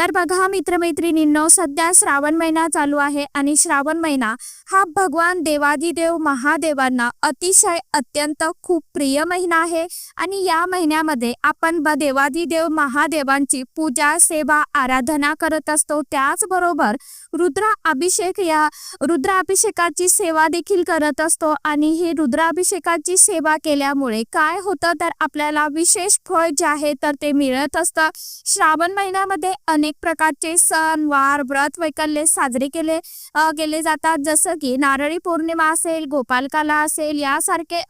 तर बघा मित्रमैत्रिणींनो सध्या श्रावण महिना चालू आहे आणि श्रावण महिना हा भगवान देवादिदेव महादेवांना अतिशय अत्यंत खूप प्रिय महिना आहे. आणि या महिन्यामध्ये आपण ब- देवादिदेव महादेवांची पूजा सेवा आराधना करत असतो. त्याचबरोबर रुद्राभिषेक या रुद्राभिषेकाची सेवा देखील करत असतो आणि ही रुद्राभिषेकाची सेवा केल्यामुळे काय होतं तर आपल्याला विशेष फळ जे आहे तर ते मिळत असतं. श्रावण महिन्यामध्ये अनेक प्रकारचे सण वार व्रत वैकल्य साजरे केले केले जातात. जसं की नारळी पौर्णिमा असेल गोपालकाला असेल यासारखे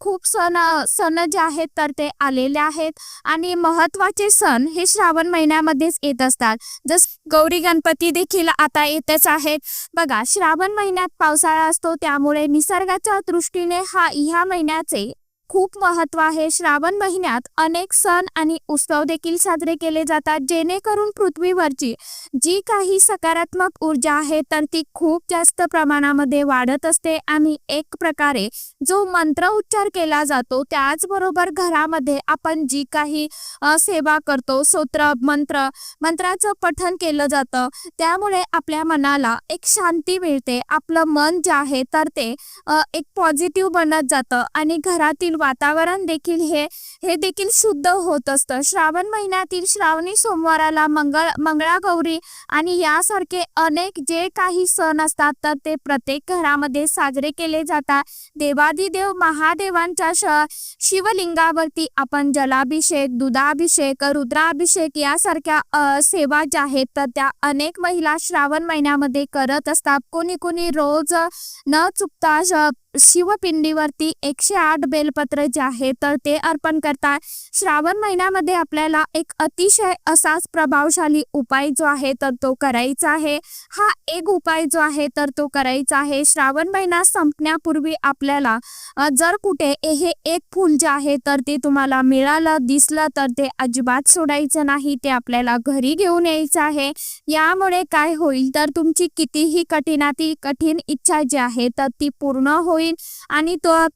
खूप सण सण जे आहेत तर ते आलेले आहेत. आणि महत्त्वाचे सण हे श्रावण महिन्यामध्येच येत असतात. जस गौरी गणपती देखील आता येतच आहेत. बघा श्रावण महिन्यात पावसाळा असतो त्यामुळे निसर्गाच्या दृष्टीने हा ह्या महिन्याचे खूप महत्त्व आहे. श्रावण महिन्यात अनेक सण आणि उत्सव देखील साजरे केले जातात जेणेकरून पृथ्वीवरची जी काही सकारात्मक ऊर्जा आहे तर ती खूप जास्त प्रमाणामध्ये वाढत असते. आणि एक प्रकारे जो मंत्र उच्चार केला जातो त्याचबरोबर घरामध्ये आपण जी काही सेवा करतो स्तोत्र मंत्र मंत्राचं पठन केलं जातं त्यामुळे आपल्या मनाला एक शांती मिळते. आपलं मन जे आहे तर ते एक पॉझिटिव्ह बनत जातं आणि घरातील वातावरण देखील हे हे देखील शुद्ध होत असतं. श्रावण महिन्यातील श्रावणी सोमवाराला मंगळ मंगळागौरी आणि यासारखे अनेक जे काही सण असतात तर ते प्रत्येक घरामध्ये साजरे केले जातात. देवादिदेव महादेवांच्या श शिवलिंगावरती आपण जलाभिषेक दुधाभिषेक रुद्राभिषेक यासारख्या सेवा ज्या आहेत तर त्या अनेक महिला श्रावण महिन्यामध्ये करत असतात. कोणी कोणी रोज न चुकता श- शिवपिंडीवरती एकशे आठ बेलपत्र जे आहे तर ते अर्पण करतात श्रावण महिन्यामध्ये आपल्याला एक अतिशय असाच प्रभावशाली उपाय जो आहे तर तो करायचा आहे. हा एक उपाय जो आहे तर तो करायचा आहे. श्रावण महिना संपण्यापूर्वी आपल्याला जर कुठे हे एक फूल जे आहे तर ते तुम्हाला मिळालं दिसलं तर ते अजिबात सोडायचं नाही. ते आपल्याला घरी घेऊन यायचं आहे. यामुळे काय होईल तर तुमची कितीही कठीणाती कठीण इच्छा जी आहे तर ती पूर्ण होईल. आणि तो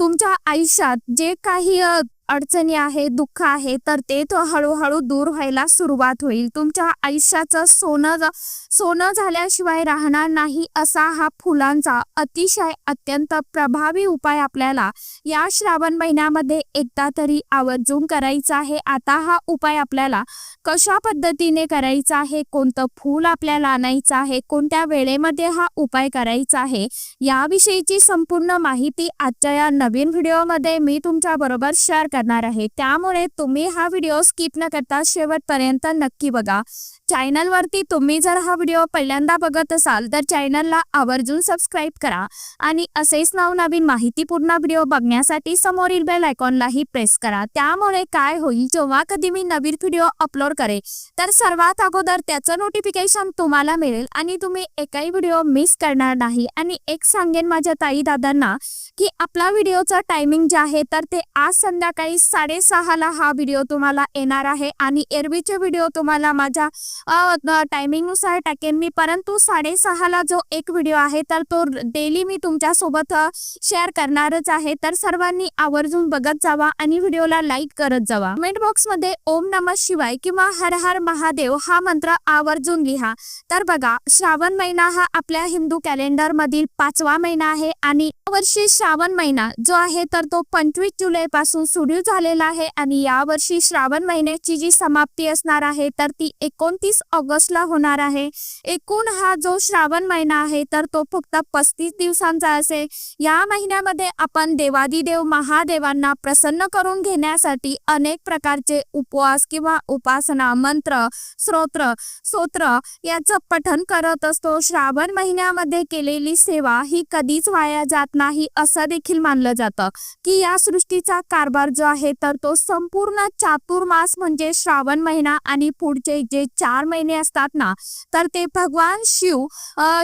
तुमच्या आयुष्यात जे काही अडचणी आहे दुःख आहे तर ते तो हळूहळू दूर व्हायला सुरुवात होईल. तुमच्या आयुष्याचं सोनं सोनं झाल्याशिवाय राहणार नाही असा हा फुलांचा अतिशय अत्यंत प्रभावी उपाय आपल्याला या श्रावण महिन्यामध्ये एकदा तरी आवर्जून करायचा आहे. आता हा उपाय आपल्याला कशा पद्धतीने करायचा आहे कोणतं फूल आपल्याला आणायचं आहे कोणत्या वेळेमध्ये हा उपाय करायचा आहे याविषयीची संपूर्ण माहिती आजच्या या नवीन व्हिडिओमध्ये मी तुमच्या बरोबर शेअर करणार आहे. त्यामुळे तुम्ही हा व्हिडिओ स्किप न करता शेवटपर्यंत नक्की बघा. चॅनलवरती तुम्ही जर हा व्हिडिओ पहिल्यांदा बघत असाल तर चॅनलला आवर्जून सबस्क्राईब करा आणि असेच नवनवीन माहितीपूर्ण व्हिडिओ बघण्यासाठी समोरील बेल आयकॉनलाही प्रेस करा. त्यामुळे काय होईल जेव्हा कधी मी नवीन व्हिडिओ अपलोड करेल तर सर्वात अगोदर त्याचं नोटिफिकेशन तुम्हाला मिळेल आणि तुम्ही एकही व्हिडिओ मिस करणार नाही. आणि एक सांगेन माझ्या ताई दादांना की आपला व्हिडिओचा टायमिंग जे आहे तर ते आज संध्याकाळी साडेसहाला हा व्हिडिओ तुम्हाला येणार आहे आणि एरवीचे व्हिडिओ तुम्हाला माझ्या टायमिंगनुसार टाकेन मी. परंतु साडेसहाला जो एक व्हिडिओ आहे तर तो डेली मी तुमच्यासोबत शेअर करणारच आहे. तर सर्वांनी आवर्जून बघत जावा आणि व्हिडिओला लाईक करत जावा. कमेंट बॉक्समध्ये ओम नम शिवाय किंवा हर हर महादेव हा मंत्र आवर्जून लिहा. तर बघा श्रावण महिना हा आपल्या हिंदू कॅलेंडर मधील पाचवा महिना आहे आणि वर्षी श्रावण महिना जो आहे तर तो पंचवीस जुलै पासून सुरू झालेला आहे. आणि या वर्षी श्रावण महिन्याची जी समाप्ती असणार आहे तर ती एकोणतीस ऑगस्टला होणार आहे. एकूण हा जो श्रावण महिना आहे तर तो फक्त पस्तीस दिवसांचा असेल. या महिन्यामध्ये आपण देवादिदेव महादेवांना प्रसन्न करून घेण्यासाठी अनेक प्रकारचे उपवास किंवा उपासना मंत्र स्तोत्र स्तोत्र याचं पठन करत असतो. श्रावण महिन्यामध्ये केलेली सेवा ही कधीच वाया जात नाही असं देखील मानलं जातं. की या सृष्टीचा कारभार जो आहे तर तो संपूर्ण चातुर्मास म्हणजे श्रावण महिना आणि पुढचे जे चार चार महिने असतात ना तर ते भगवान शिव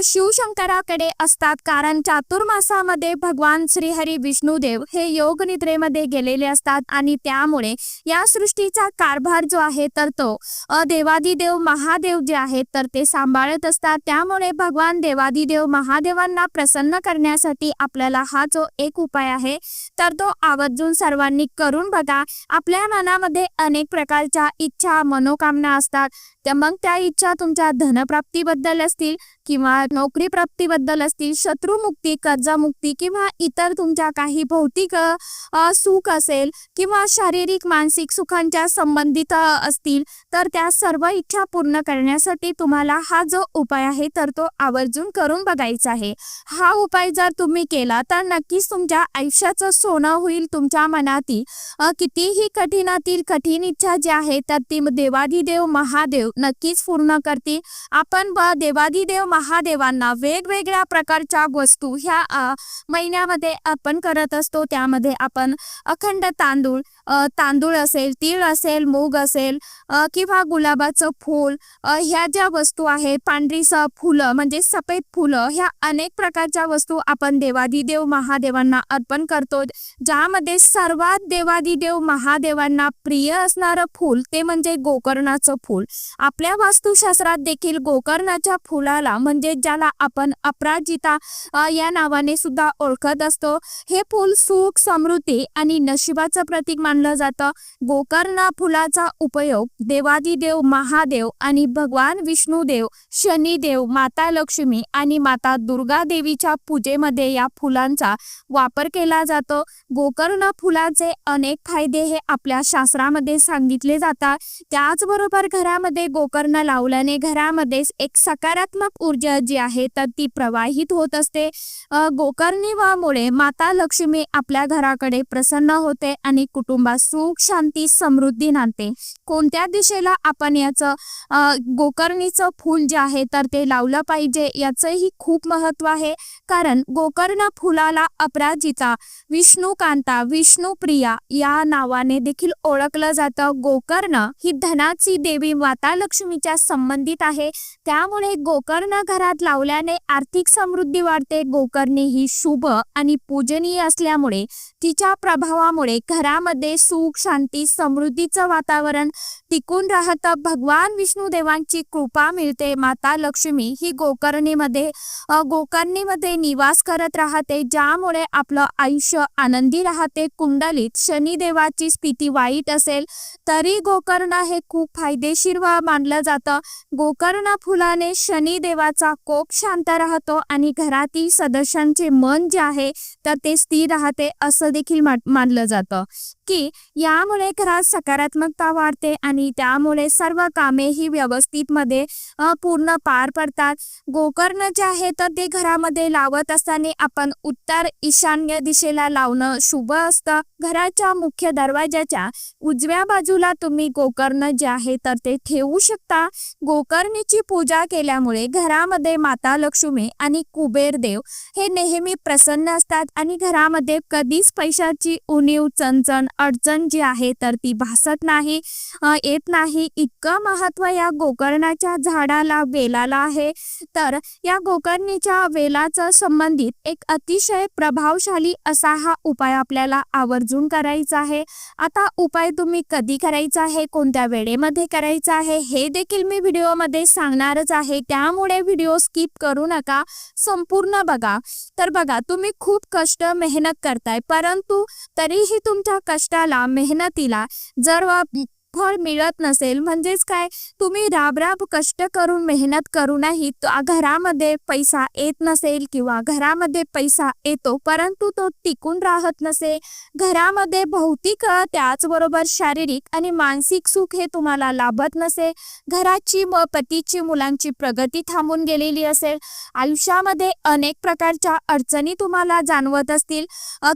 शिवशंकराकडे असतात. कारण चातुर्मासामध्ये भगवान श्रीहरी विष्णुदेव हे योग निद्रेमध्ये गेलेले असतात आणि त्यामुळे या सृष्टीचा कारभार जो आहे तर तो देवादिदेव महादेव जे आहेत तर ते सांभाळत असतात. त्यामुळे भगवान देवादिदेव महादेवांना प्रसन्न करण्यासाठी आपल्याला हा जो एक उपाय आहे तर तो आवर्जून सर्वांनी करून बघा. आपल्या मनामध्ये अनेक प्रकारच्या इच्छा मनोकामना असतात. त्या मग त्या इच्छा तुमच्या धनप्राप्तीबद्दल असतील किंवा नोकरी प्राप्तीबद्दल असतील शत्रुमुक्ती कर्जमुक्ती किंवा इतर तुमच्या काही भौतिक सुख असेल किंवा शारीरिक मानसिक सुखांच्या संबंधित असतील तर त्या सर्व इच्छा पूर्ण करण्यासाठी तुम्हाला हा जो उपाय आहे तर तो आवर्जून करून बघायचा आहे. हा उपाय जर तुम्ही केला तर नक्कीच तुमच्या आयुष्याचं सोनं होईल तुमच्या मनातील. कितीही कठीणातील कठीण इच्छा जी आहे तर ती देवादिदेव महादेव नक्कीच पूर्ण करतील. आपण ब देवादिदेव महादेवांना वेगवेगळ्या प्रकारच्या वस्तू ह्या महिन्यामध्ये आपण करत असतो. त्यामध्ये आपण अखंड तांदूळ तांदूळ असेल तीळ असेल मूग असेल किंवा गुलाबाचं फूल ह्या ज्या वस्तू आहेत पांढरी स फुलं म्हणजे सफेद फुलं ह्या अनेक प्रकारच्या वस्तू आपण देवादिदेव महादेवांना अर्पण करतो. ज्यामध्ये सर्वात देवादिदेव महादेवांना प्रिय असणारं फूल ते म्हणजे गोकर्णाचं फूल. आपल्या वास्तुशास्त्रात देखील गोकर्णाच्या फुलाला म्हणजे ज्याला आपण अपराजिता या नावाने सुद्धा ओळखत असतो. हे फूल सुख समृद्धी आणि नशिबाचं प्रतीक मानलं जातं. गोकर्ण फुलाचा उपयोग देवादिदेव महादेव आणि भगवान विष्णुदेव शनिदेव माता लक्ष्मी आणि माता दुर्गा देवीच्या पूजेमध्ये या फुलांचा वापर केला जातो. गोकर्ण फुलाचे अनेक फायदे हे आपल्या शास्त्रामध्ये सांगितले जातात. त्याचबरोबर घरामध्ये गोकर्ण लावल्याने घरामध्ये एक सकारात्मक ऊर्जा जी आहे तर ती प्रवाहित होत असते. अ, गोकर्णिवामुळे माता लक्ष्मी आपल्या घराकडे प्रसन्न होते आणि कुटुंब कुटुंबात सुख शांती समृद्धी नांदते. कोणत्या दिशेला आपण याचं गोकर्णीचं फूल जे आहे तर ते लावलं पाहिजे याचंही खूप महत्त्व आहे. कारण गोकर्ण फुलाला अपराजिता विष्णुकांता विष्णुप्रिया या नावाने देखील ओळखलं जातं. गोकर्ण ही धनाची देवी माता लक्ष्मीच्या संबंधित आहे. त्यामुळे गोकर्ण घरात लावल्याने आर्थिक समृद्धी वाढते. गोकर्णी ही शुभ आणि पूजनीय असल्यामुळे तिच्या प्रभावामुळे घरामध्ये सुख शांती समृद्धीचं वातावरण टिकून राहतं भगवान विष्णू देवांची कृपा मिळते. माता लक्ष्मी ही गोकर्णीमध्ये गोकर्णीमध्ये निवास करत राहते ज्यामुळे आपलं आयुष्य आनंदी राहते. कुंडलीत शनिदेवाची स्थिती वाईट असेल तरी गोकर्ण हे खूप फायदेशीर व मानलं जातं. गोकर्ण फुलाने शनिदेवाचा कोप शांत राहतो आणि घरातील सदस्यांचे मन जे आहे तर ते स्थिर राहते असं देखील मानलं जातं. की यामुळे घरात सकारात्मकता वाढते आणि त्यामुळे सर्व कामे ही व्यवस्थित मध्ये पूर्ण पार पडतात. गोकर्ण जे आहे तर ते घरामध्ये लावत असताना आपण उत्तर ईशान्य दिशेला लावणं शुभ असतं. घराच्या मुख्य दरवाजाच्या उजव्या बाजूला तुम्ही गोकर्ण जे आहे तर ते ठेवू शकता. गोकर्णीची पूजा केल्यामुळे घरामध्ये माता लक्ष्मी आणि कुबेर देव हे नेहमी प्रसन्न असतात आणि घरामध्ये कधीच पैशाची उणीव चणचण अडचण जी आहे तर ती भासत नाही. येत नाही. इतकं महत्त्व या गोकर्णाच्या झाडाला वेलाला आहे. तर या गोकर्णीच्या वेलाचं संबंधित एक अतिशय प्रभावशाली असा हा उपाय आपल्याला आवर्जून करायचा आहे. आता उपाय तुम्ही कधी करायचा आहे? कोणत्या वेळेमध्ये करायचा आहे? हे देखील मी व्हिडिओमध्ये सांगणारच आहे. त्यामुळे व्हिडिओ स्किप करू नका. संपूर्ण बघा. तर बघा तुम्ही खूप कष्ट मेहनत करताय. परंतु तरीही तुमच्या कष्टाला मेहनतीला जर फळ मिळत नसेल. म्हणजेच काय? तुम्ही राबराब कष्ट करून मेहनत करूनही घरामध्ये पैसा येत नसेल किंवा घरामध्ये पैसा येतो परंतु तो टिकून राहत नसे घरामध्ये भौतिक त्याचबरोबर शारीरिक आणि मानसिक सुख हे तुम्हाला लाभत नसे घराची म पतीची मुलांची प्रगती थांबून गेलेली असेल. आयुष्यामध्ये अनेक प्रकारच्या अडचणी तुम्हाला जाणवत असतील.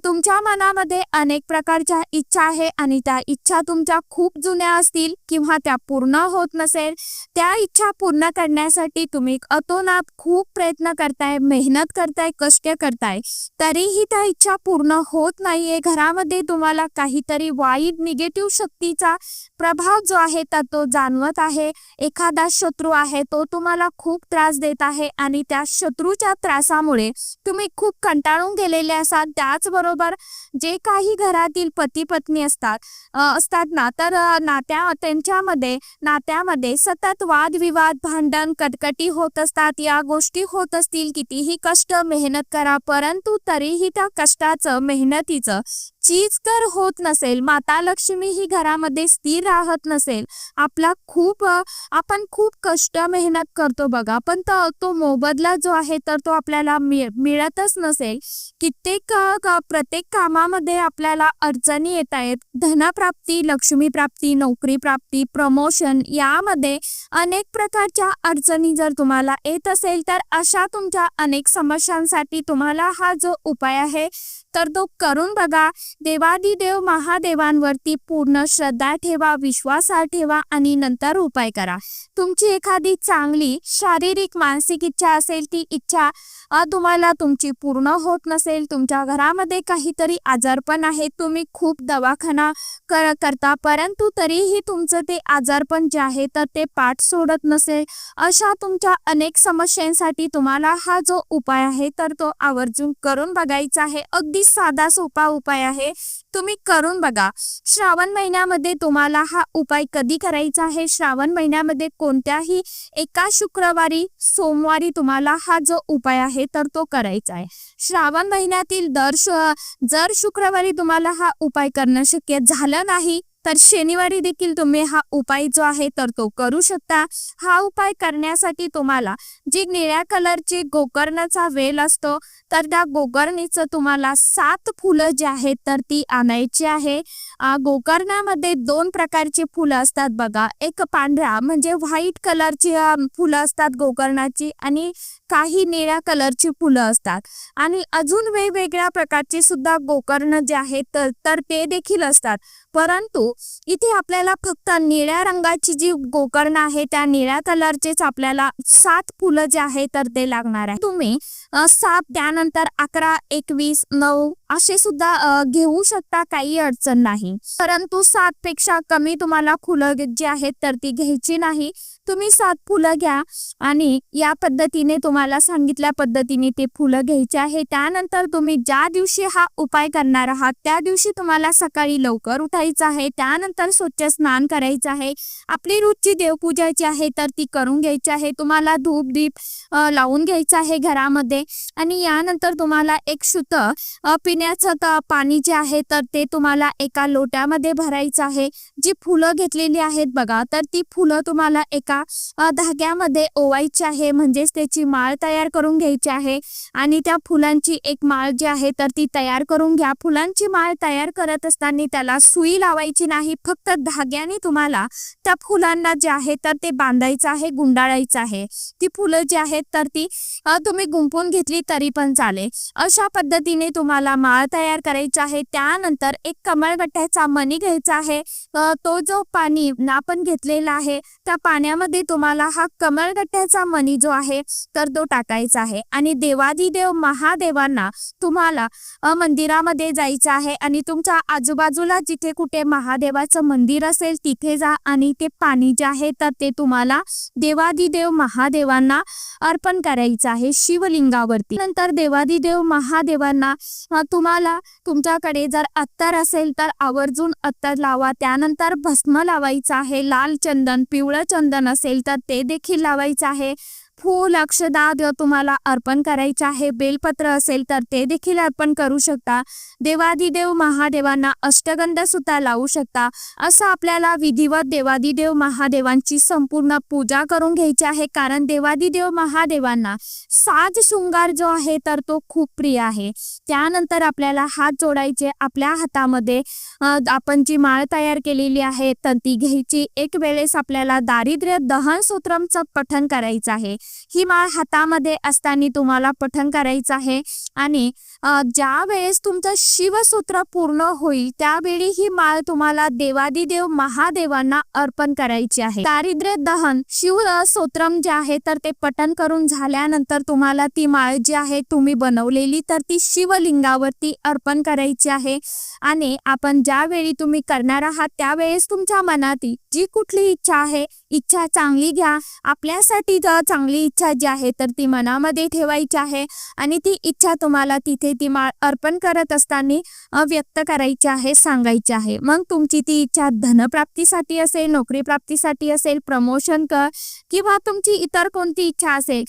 तुमच्या मनामध्ये अनेक प्रकारच्या इच्छा आहे आणि त्या इच्छा तुमच्या खूप जुन्या झाल्या असतील किंवा त्या पूर्ण होत नसेल त्या इच्छा पूर्ण करण्यासाठी तुम्ही अतोनात खूप प्रयत्न करताय मेहनत करताय कष्ट करताय. तरीही त्या इच्छा पूर्ण होत नाहीये. घरामध्ये तुम्हाला काहीतरी वाईट निगेटिव्ह शक्तीचा प्रभाव जो आहे तर तो जाणवत आहे. एखादा शत्रू आहे तो तुम्हाला खूप त्रास देत आहे आणि त्या शत्रूच्या त्रासामुळे तुम्ही खूप कंटाळून गेलेले असाल. त्याचबरोबर जे काही घरातील पती पत्नी असतात असतात ना तर ना नात्या त्यांच्यामध्ये नात्यामध्ये सतत वादविवाद भांडण कटकटी होत असतात. या गोष्टी होत असतील कितीही कष्ट मेहनत करा परंतु तरीही त्या कष्टाचं मेहनतीचं चीज तर होत नसेल माता लक्ष्मी ही घरामध्ये स्थिर राहत नसेल आपला खूप आपण खूप कष्ट मेहनत करतो बघा पण तो तो मोबदला जो आहे तर तो आपल्याला मिळतच नसेल. कित्येक प्रत्येक कामामध्ये आपल्याला अडचणी येत आहेत. धनप्राप्ती लक्ष्मी प्राप्ती नोकरी प्राप्ती प्रमोशन यामध्ये अनेक प्रकारच्या अडचणी जर तुम्हाला येत असेल तर अशा तुमच्या अनेक समस्यांसाठी तुम्हाला हा जो उपाय आहे तर तो करून बघा. देवादिदेव महादेवांवरती पूर्ण श्रद्धा ठेवा विश्वास ठेवा आणि नंतर उपाय करा. तुमची एखादी चांगली शारीरिक मानसिक इच्छा असेल ती इच्छा तुम्हाला तुमची पूर्ण होत नसेल तुमच्या घरामध्ये काहीतरी आजारपण आहे तुम्ही खूप दवाखाना कर करता परंतु तरीही तुमचं ते आजारपण जे आहे तर ते पाठ सोडत नसेल. अशा तुमच्या अनेक समस्यांसाठी तुम्हाला हा जो उपाय आहे तर तो आवर्जून करून बघायचा आहे. अगदी साधा सोपा उपाय आहे. तुम्ही करून बघा. श्रावण महिन्यामध्ये तुम्हाला हा उपाय कधी करायचा आहे? श्रावण महिन्यामध्ये कोणत्याही एका शुक्रवारी सोमवारी तुम्हाला हा जो उपाय आहे तर तो करायचा आहे. श्रावण महिन्यातील दर जर शुक्रवारी तुम्हाला हा उपाय करणं शक्य झालं नाही तर शनिवारी देखील तुम्ही हा उपाय जो आहे तर तो करू शकता. हा उपाय करण्यासाठी तुम्हाला जी निळ्या कलरची गोकर्णाचा वेल असतो तर त्या गोकर्णीचं तुम्हाला सात फुलं जी आहेत तर ती आणायची आहे. गोकर्णामध्ये दोन प्रकारची फुलं असतात बघा. एक पांढरा म्हणजे व्हाईट कलरची फुलं असतात गोकर्णाची आणि काही निळ्या कलरची फुलं असतात. आणि अजून वेगवेगळ्या प्रकारचे सुद्धा गोकर्ण जे आहेत तर तर ते देखील असतात. परंतु इथे आपल्याला फक्त निळ्या रंगाची जी गोकर्ण आहे त्या निळ्या कलरचेच आपल्याला सात फुलं जे आहे तर ते लागणार आहे. तुम्ही सात त्यानंतर अकरा एकवीस नऊ असे सुद्धा घेऊ शकता काही अडचण नाही. परंतु सात पेक्षा कमी तुम्हाला फुलं जी आहेत तर ती घ्यायची नाही. तुम्ही सात फुलं घ्या आणि या पद्धतीने तुम्हाला सांगितल्या पद्धतीने ते फुलं घ्यायचे आहे. त्यानंतर तुम्ही ज्या दिवशी हा उपाय करणार आहात त्या दिवशी तुम्हाला सकाळी लवकर उठायचं आहे. त्यानंतर स्वच्छ स्नान करायचं आहे. आपली रोजची देवपूजाची आहे तर ती करून घ्यायची आहे. तुम्हाला धूप दीप लावून घ्यायचं आहे घरामध्ये. आणि यानंतर तुम्हाला एक शुद्ध पिण्याचं पाणी जे आहे तर ते तुम्हाला एका लोट्यामध्ये भरायचं आहे. जी फुलं घेतलेली आहेत बघा तर ती फुलं तुम्हाला एका अ, धाग्यामध्ये ओवायची आहे. म्हणजेच त्याची माळ तयार करून घ्यायची आहे. आणि त्या फुलांची एक माळ जी आहे तर ती तयार करून घ्या. फुलांची माळ तयार करत असताना त्याला सुई लावायची नाही. फक्त धाग्याने तुम्हाला त्या फुलांना जे आहे तर ते बांधायचं आहे गुंडाळायचं आहे. ती फुलं जी आहेत तर ती तुम्ही गुंपून घेतली तरी पण चालेल. अशा पद्धतीने तुम्हाला माळ तयार करायची आहे. त्यानंतर एक कमळगट्ट्याचा मणी घ्यायचा आहे. तो जो पाणी आपण घेतलेला आहे त्या पाण्यामध्ये तुम्हाला हा कमळगट्ट्याचा मणी जो आहे तर तो टाकायचा आहे. आणि देवादिदेव महादेवांना तुम्हाला मंदिरामध्ये जायचं आहे आणि तुमच्या आजूबाजूला जिथे कुठे महादेवाचं मंदिर असेल तिथे जा आणि ते पाणी जे आहे तर ते तुम्हाला देवादिदेव महादेवांना अर्पण करायचं आहे शिवलिंगावरती. नंतर देवादिदेव महादेवांना तुम्हाला तुमच्याकडे जर अत्तर असेल तर आवर्जून अत्तर लावा. त्यानंतर भस्म लावायचं आहे. लाल चंदन पिवळं चंदन असेल तर ते देखील लावायचं आहे. फूल अक्षदा देव तुम्हाला अर्पण करायचे आहे. बेलपत्र असेल तर ते देखील अर्पण करू शकता. देवादिदेव महादेवांना अष्टगंध सुद्धा लावू शकता. असं आपल्याला विधिवत देवादिदेव महादेवांची संपूर्ण पूजा करून घ्यायची आहे. कारण देवादिदेव महादेवांना साज शृंगार जो आहे तर तो खूप प्रिय आहे. त्यानंतर आपल्याला हात जोडायचे. आपल्या हातामध्ये आपण जी माळ तयार केलेली आहे तर ती घ्यायची. एक वेळेस आपल्याला दारिद्र्य दहन सूत्रमचं पठन करायचं आहे. ही माळ हातामध्ये असताना तुम्हाला पठण करायचं आहे. आणि ज्या वेळेस तुमचं शिवसूत्र पूर्ण होईल त्यावेळी ही माळ तुम्हाला देवादिदेव महादेवांना अर्पण करायची आहे. दारिद्र्य दहन शिव सोत्रम जे आहे तर ते पटन करून झाल्यानंतर तुम्हाला ती माळ जी आहे तुम्ही बनवलेली तर ती शिवलिंगावरती अर्पण करायची आहे. आणि आपण ज्यावेळी तुम्ही करणार आहात त्यावेळेस तुमच्या मनात जी कुठली इच्छा आहे इच्छा चांगली घ्या. आपल्यासाठी चांगली इच्छा जी आहे तर ती मनामध्ये ठेवायची आहे. आणि ती इच्छा तुम्हाला तिथे ती माळ अर्पण करत असताना व्यक्त करायची आहे सांगायची आहे. मग तुमची ती इच्छा धनप्राप्तीसाठी असेल नोकरी प्राप्तीसाठी असेल प्रमोशन कर किंवा तुमची इतर कोणती इच्छा असेल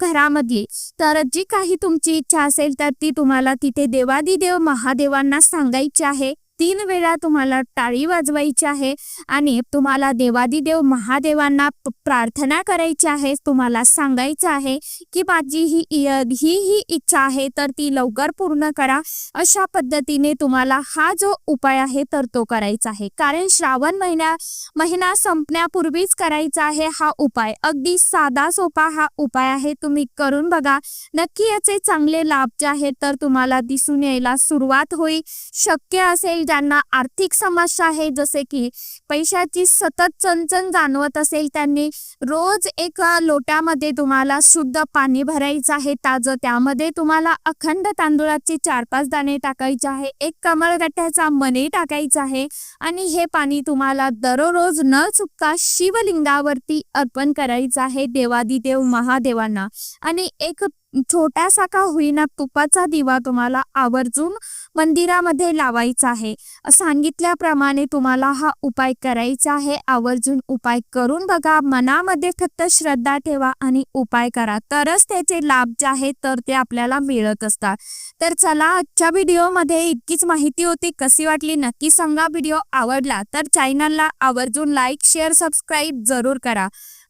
घरामधली तर जी काही तुमची इच्छा असेल तर ती तुम्हाला तिथे देवादिदेव महादेवांना सांगायची आहे. तीन वेळा तुम्हाला टाळी वाजवायची आहे आणि तुम्हाला देवादिदेव महादेवांना प्रार्थना करायची आहे तुम्हाला सांगायचं आहे की माझी ही ही ही इच्छा आहे तर ती लवकर पूर्ण करा. अशा पद्धतीने तुम्हाला हा जो उपाय आहे तर तो करायचा आहे. कारण श्रावण महिन्या महिना संपण्यापूर्वीच करायचा आहे हा उपाय. अगदी साधा सोपा हा उपाय आहे तुम्ही करून बघा. नक्की याचे चांगले लाभ जे आहेत तर तुम्हाला दिसून यायला सुरुवात होईल. शक्य असेल ज्यांना आर्थिक समस्या आहे जसे की पैशाची सतत चणचण जाणवत असेल त्यांनी रोज एका लोट्यामध्ये तुम्हाला शुद्ध पाणी भरायचं आहे. ताजं त्यामध्ये तुम्हाला अखंड तांदूळाचे चार पाच दाणे टाकायचे आहे एक कमळगट्ट्याचा मणी टाकायचा आहे आणि हे पाणी तुम्हाला दररोज न चुकता शिवलिंगावरती अर्पण करायचं आहे देवादिदेव महादेवांना. आणि एक छोटासा का होईना तुपाचा दिवा तुम्हाला आवर्जून मंदिरामध्ये लावायचा आहे. सांगितल्याप्रमाणे तुम्हाला हा उपाय करायचा आहे. आवर्जून उपाय करून बघा. मनामध्ये फक्त श्रद्धा ठेवा आणि उपाय करा. तरच त्याचे लाभ जे आहेत तर ते आपल्याला मिळत असतात. तर चला आजच्या व्हिडिओमध्ये इतकीच माहिती होती. कशी वाटली नक्की सांगा. व्हिडिओ आवडला तर चॅनलला आवर्जून लाईक शेअर सबस्क्राईब जरूर करा.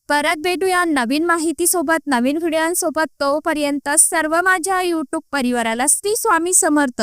परत भेटूया नवीन माहितीसोबत नवीन व्हिडिओसोबत तोपर्यंत सर्व माझ्या युट्यूब परिवाराला श्री स्वामी समर्थ.